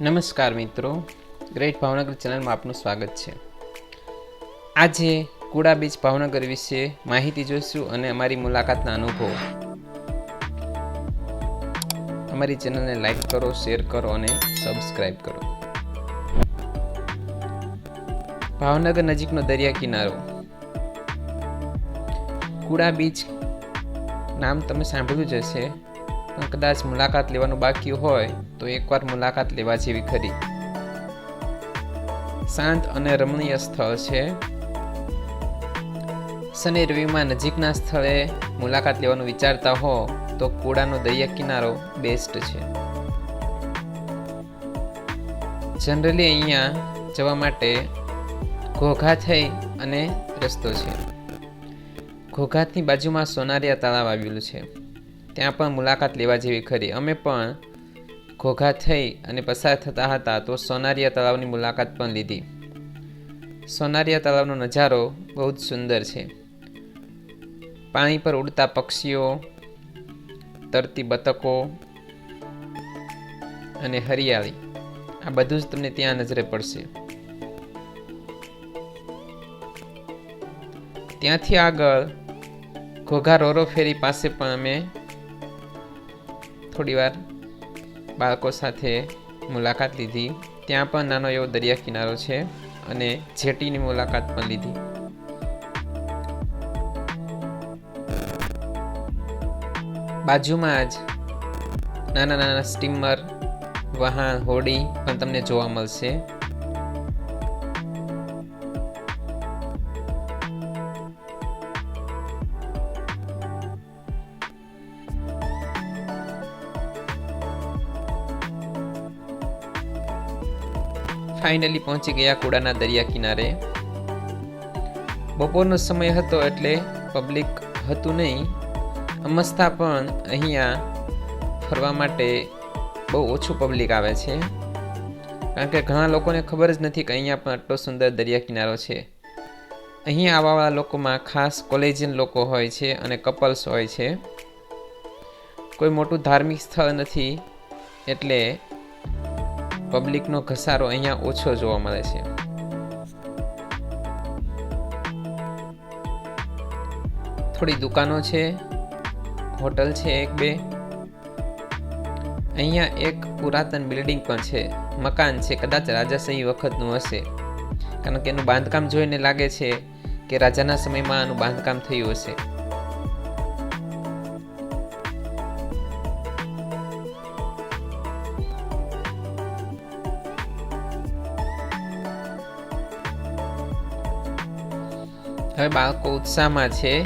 નમસ્કાર મિત્રો. ગ્રેટ ભાવનગર ચેનલમાં આપનું સ્વાગત છે. આજે કુડા બીચ ભાવનગર વિશે માહિતી જોઈશું અને અમારી મુલાકાતના અનુભવો. અમારી ચેનલને લાઈક કરો, શેર કરો અને સબસ્ક્રાઈબ કરો. ભાવનગર નજીકનો દરિયા કિનારો. કુડા બીચ નામ તમે સાંભળ્યું જ હશે. કદાચ મુલાકાત લેવાનું બાકી હોય તો એકવાર મુલાકાત લેવા જેવી ખરી. શાંત અને રમણીય સ્થળ છે. શનિ રવિમાં નજીકના સ્થળે મુલાકાત લેવાનું વિચારતા હો તો કુડાનો દરિયા કિનારો બેસ્ટ છે. જનરલી અહીંયા જવા માટે ઘોઘા થઈ અને રસ્તો છે. ઘોઘાતની બાજુમાં સોનારિયા તળાવ આવેલું છે. ત્યાં પણ મુલાકાત લેવા જેવી ખરી. અમે પણ ઘોઘા થઈ અને પસાર થતા હતા તો સોનારિયા તળાવની મુલાકાત પણ લીધી. સોનારિયા તળાવનો નજારો બહુ જ સુંદર છે. પાણી પર ઉડતા પક્ષીઓ, તરતી બતકો અને હરિયાળી. આ બધું જ તમને ત્યાં નજરે પડશે. ત્યાંથી આગળ ઘોઘા રોરો ફેરી પાસે પણ અમે થોડી વાર બાળકો સાથે મુલાકાત લીધી. ત્યાં પણ નાનો એવો દરિયા કિનારો છે અને જેટીની મુલાકાત પણ લીધી. બાજુમાં જ નાના નાના સ્ટીમર વહાણ હોડી પણ તમને જોવા મળશે. ફાઇનલી પહોંચી ગયા કુડાના દરિયા કિનારે. બપોરનો સમય હતો એટલે પબ્લિક હતું નહીં. અમસ્તા પણ અહીંયા ફરવા માટે બહુ ઓછું પબ્લિક આવે છે. કારણ કે ઘણા લોકોને ખબર જ નથી કે અહીંયા પણ આટલો સુંદર દરિયા કિનારો છે. અહીંયા આવવાવાળા લોકોમાં ખાસ કોલેજિયન લોકો હોય છે અને કપલ્સ હોય છે. કોઈ મોટું ધાર્મિક સ્થળ નથી એટલે પબ્લિકનો ઘસારો અહીંયા ઓછો જોવા મળે છે. થોડી દુકાનો છે, હોટલ છે એક બે. અહીંયા એક પુરાતન બિલ્ડિંગ પણ છે, મકાન છે, કદાચ રાજાશાહી વખતનું હશે. કારણ કે એનું બાંધકામ જોઈને લાગે છે કે રાજાના સમયમાં આનું બાંધકામ થયું હશે. હવે બાળકો ઉત્સાહમાં છે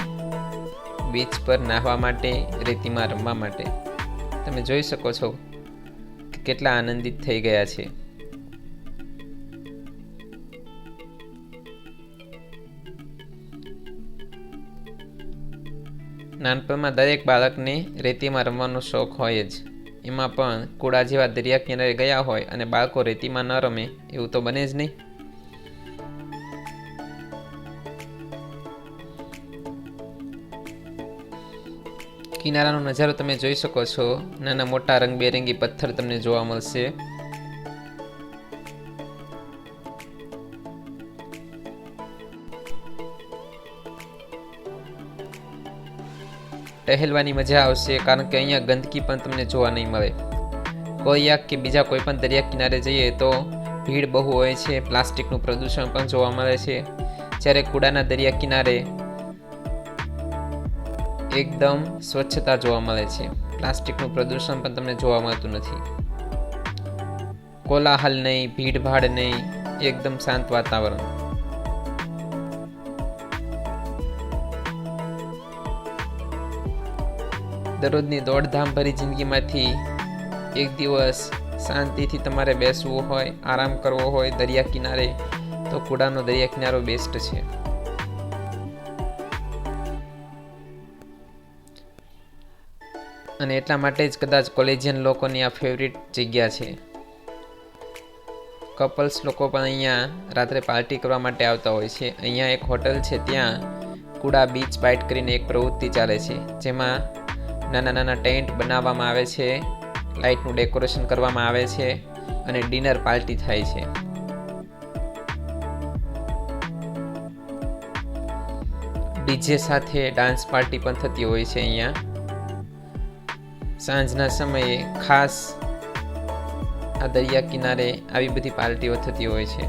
બીચ પર નાહવા માટે, રેતીમાં રમવા માટે. તમે જોઈ શકો છો કેટલા આનંદિત થઈ ગયા છે. નાનપણમાં દરેક બાળકને રેતીમાં રમવાનો શોખ હોય જ. એમાં પણ કુડા જેવા દરિયા કિનારે ગયા હોય અને બાળકો રેતીમાં ન રમે, એવું તો બને જ નહીં. કિનારાનો નજારો તમે જોઈ શકો છો. નાના મોટા રંગબેરંગી પથ્થર તમને જોવા મળશે. ટહેલવાની મજા આવશે કારણ કે અહીંયા ગંદકી પણ તમને જોવા નહીં મળે. કોયાક કે બીજા કોઈ પણ દરિયા કિનારે જઈએ તો ભીડ બહુ હોય છે. પ્લાસ્ટિકનું પ્રદૂષણ પણ જોવા મળે છે. જ્યારે કુડાના દરિયા કિનારે એકદમ સ્વચ્છતા જોવા મળે છે. પ્લાસ્ટિકનું પ્રદૂષણ પણ તમને જોવા મળતું નથી. કોલાહલ નહીં, ભીડભાડ નહીં, એકદમ શાંત વાતાવરણ. દરરોજની દોડધામ ભરી જિંદગીમાંથી એક દિવસ શાંતિથી તમારે બેસવું હોય, આરામ કરવો હોય દરિયા કિનારે, તો કુડાનો દરિયા કિનારો બેસ્ટ છે. અને એટલા માટે જ કદાચ કોલેજિયન લોકોની આ ફેવરિટ જગ્યા છે. કપલ્સ લોકો પણ અહીંયા રાત્રે પાર્ટી કરવા માટે આવતા હોય છે. અહીંયા એક હોટલ છે, ત્યાં કુડા બીચ બાઇટ કરીને એક પ્રવૃત્તિ ચાલે છે. જેમાં નાના નાના ટેન્ટ બનાવવામાં આવે છે, લાઇટનું ડેકોરેશન કરવામાં આવે છે અને ડિનર પાર્ટી થાય છે. ડીજે સાથે ડાન્સ પાર્ટી પણ થતી હોય છે અહીંયા. સાંજના સમયે ખાસ આ દરિયા કિનારે આવી બધી પાર્ટીઓ થતી હોય છે.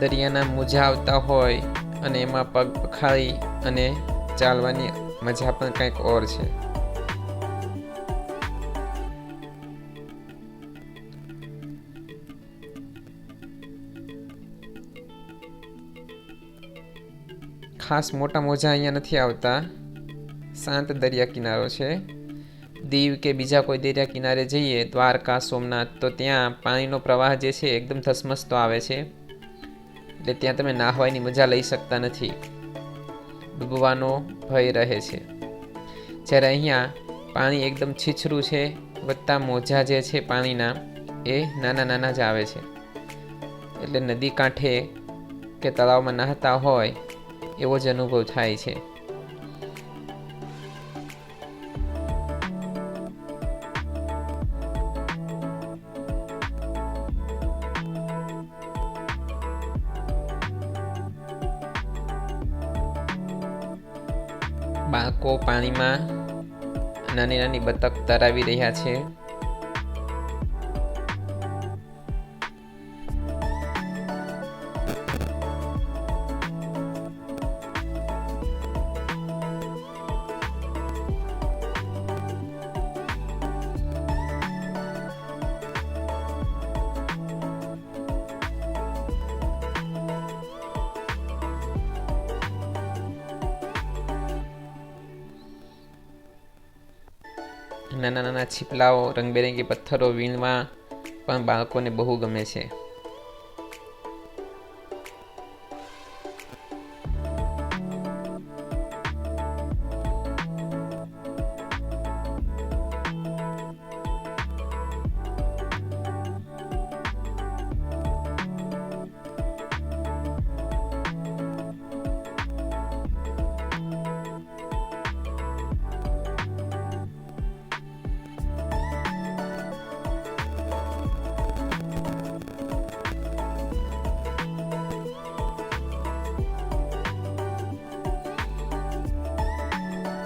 દરિયાના મોજા આવતા હોય અને એમાં પગ પખાળી અને ચાલવાની મજા પણ કંઈક ઓર છે. ખાસ મોટા મોજા અહીંયા નથી આવતા. શાંત દરિયા કિનારો છે. દીવ કે બીજા કોઈ દરિયા કિનારે જઈએ, દ્વારકા, સોમનાથ, તો ત્યાં પાણીનો પ્રવાહ જે છે એકદમ ધસમસતો આવે છે. એટલે ત્યાં તમે નાહવાની મજા લઈ શકતા નથી. ડૂબવાનો ભય રહે છે. જ્યારે અહીંયા પાણી એકદમ છીછરું છે, વત્તા મોજા જે છે પાણીના, એ નાના નાના જ આવે છે. એટલે નદી કાંઠે કે તળાવમાં નાહતા હોય એવો જ અનુભવ થાય છે. બાળકો પાણીમાં નાની નાની બતક તરાવી રહ્યા છે. નાના નાના છીપલાઓ રંગબેરંગી પથ્થરો વીણવા પણ બાળકોને બહુ ગમે છે.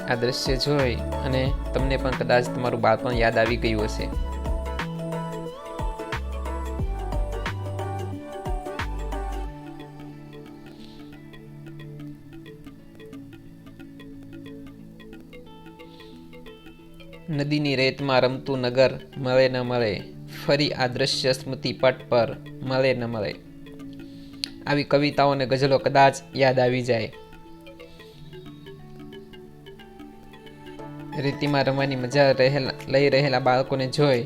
આ દ્રશ્ય જોઈ અને તમને પણ કદાચ તમારું બાળપણ યાદ આવી ગયું હશે. નદીની રેતમાં રમતું નગર મળે ન મળે, ફરી આ દ્રશ્ય સ્મૃતિ પટ પર મળે ન મળે. આવી કવિતાઓ અને ગઝલો કદાચ યાદ આવી જાય. રીતિમાં રમવાની મજા રહેલા, લઈ રહેલા બાળકોને જોઈ.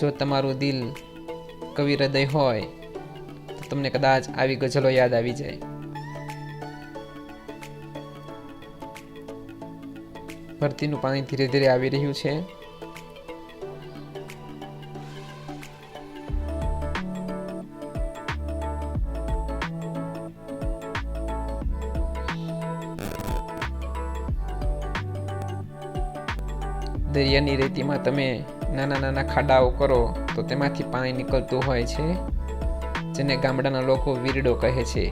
જો તમારું દિલ કવિ હૃદય હોય, તો તમને કદાચ આવી ગઝલો યાદ આવી જાય. ભરતીનું પાણી ધીરે ધીરે આવી રહ્યું છે. દરિયાની રેતીમાં તમે નાના નાના ખાડાઓ કરો, તો તેમાંથી પાણી નીકળતું હોય છે, જેને ગામડાના લોકો વીરડો કહે છે.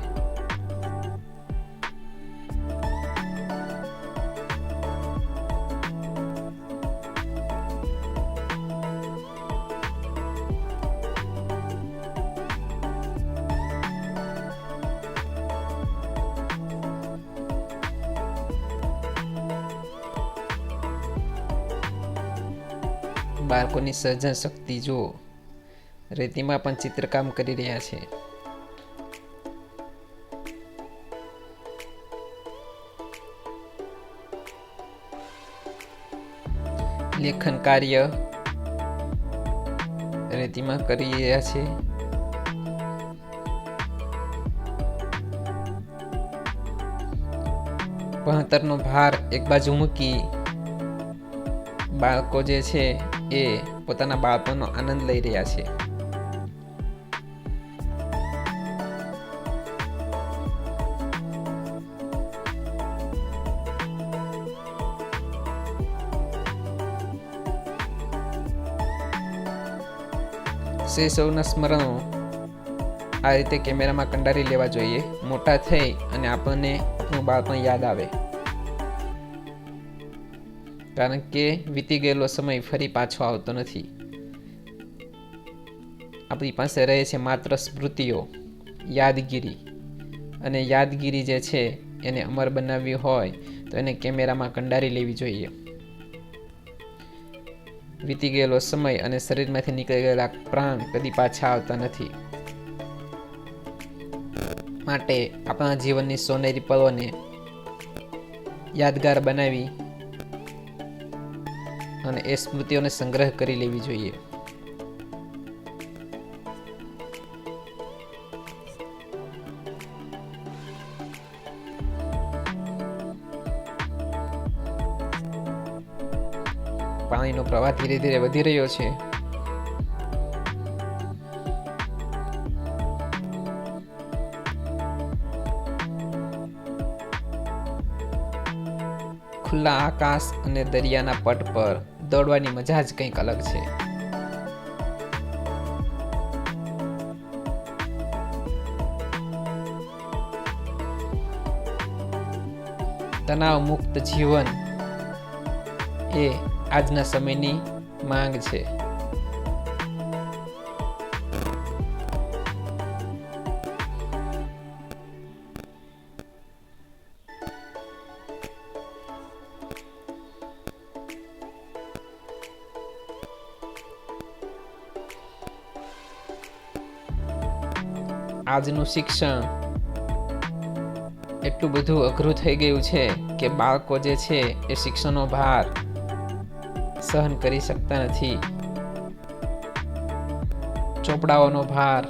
બાળકોની સર્જન શક્તિ જુઓ. રેતીમાં પણ ચિત્રકામ કરી રહ્યા છે. લેખન કાર્ય રેતીમાં કરી રહ્યા છે. ભણતરનો ભાર એક બાજુ મૂકી બાળકો જે છે એ પોતાના બાળપણનો આનંદ લઈ રહ્યા છે. સે સૌના સ્મરણો આ રીતે કેમેરામાં કંડારી લેવા જોઈએ, મોટા થઈ અને આપણને આપણું બાળપણ યાદ આવે. કારણ કે વીતી ગયેલો સમય ફરી પાછો આવતો નથી. આપણી પાસે રહે છે માત્ર સ્મૃતિઓ, યાદગીરી. અને યાદગીરી જે છે એને અમર બનાવવી હોય તો એને કેમેરામાં કંડારી લેવી જોઈએ. વીતી ગયેલો સમય અને શરીરમાંથી નીકળી ગયેલા પ્રાણ કદી પાછા આવતા નથી. માટે આપણા જીવનની સોનેરી પલોને યાદગાર બનાવી અને એ સ્મૃતિઓને સંગ્રહ કરી લેવી જોઈએ. પાણીનો પ્રવાહ ધીરે ધીરે વધી રહ્યો છે. ખુલ્લા આકાશ અને દરિયાના પટ પર દોડવાની મજા જ કંઈક અલગ છે. તણાવ મુક્ત જીવન એ આજના સમયની માંગ છે. આજનું શિક્ષણ એટલું બધું અઘરું થઈ ગયું છે કે બાળકો જે છે એ શિક્ષણનો ભાર સહન કરી શકતા નથી. ચોપડાઓનો ભાર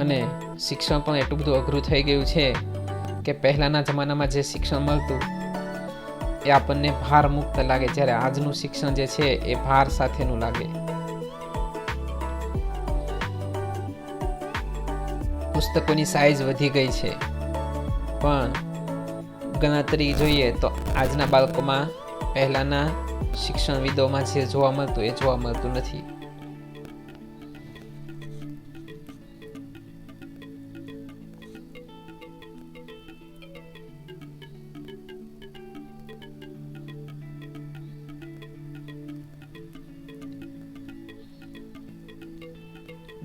અને શિક્ષણ પણ એટલું બધું અઘરું થઈ ગયું છે કે પહેલાંના જમાનામાં જે શિક્ષણ મળતું એ આપણને ભાર મુક્ત લાગે, જ્યારે આજનું શિક્ષણ જે છે એ ભાર સાથેનું લાગે. પુસ્તકોની સાઇઝ વધી ગઈ છે. પણ ગણતરી જોઈએ તો આજના બાળકોમાં પહેલાંના શિક્ષણવિદોમાં જે જોવા મળતું એ જોવા મળતું નથી.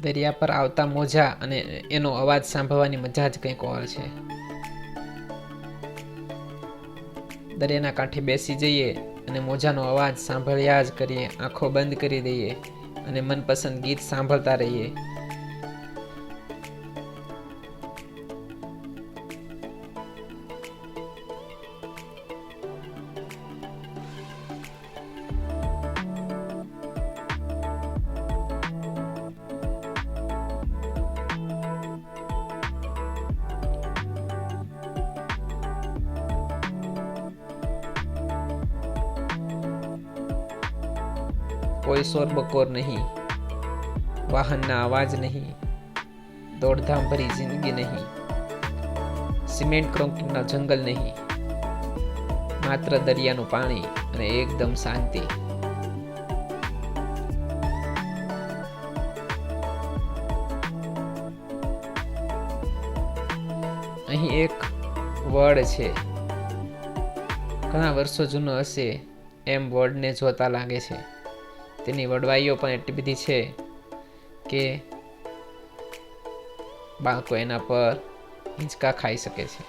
દરિયા પર આવતા મોજા અને એનો અવાજ સાંભળવાની મજા જ કંઈક ઓર છે. દરિયાના કાંઠે બેસી જઈએ અને મોજાનો અવાજ સાંભળ્યા જ કરીએ, આંખો બંધ કરી દઈએ અને મનપસંદ ગીત સાંભળતા રહીએ. કોઈ શોરબકોર નહીં. વાહનના અવાજ નહીં. દોડધામ ભરી જિંદગી નહીં. સિમેન્ટ કોન્ક્રીટના જંગલ નહીં. માત્ર દરિયાનું પાણી અને એકદમ શાંતિ. અહીં એક વડ છે. ઘણા વર્ષો જૂનો હશે એમ વડને જોતા લાગે છે. તેની વડવાઈઓ પણ એટલી બધી છે કે બાળકો એના પર હિંચકા ખાઈ શકે છે.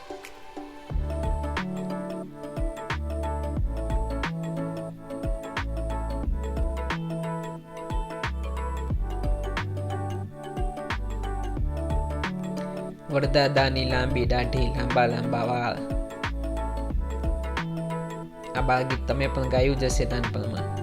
વડદાદાની લાંબી દાઢી, લાંબા લાંબા વાળ. આ બાળ ગીત તમે પણ ગાયું જ હશે નાનપણમાં.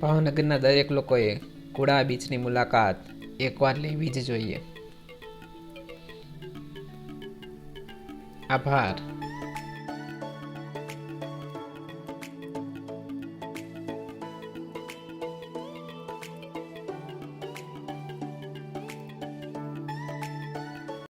ભાવનગરના દરેક લોકોએ કુડા બીચની મુલાકાત એકવાર લેવી જ જોઈએ. આભાર.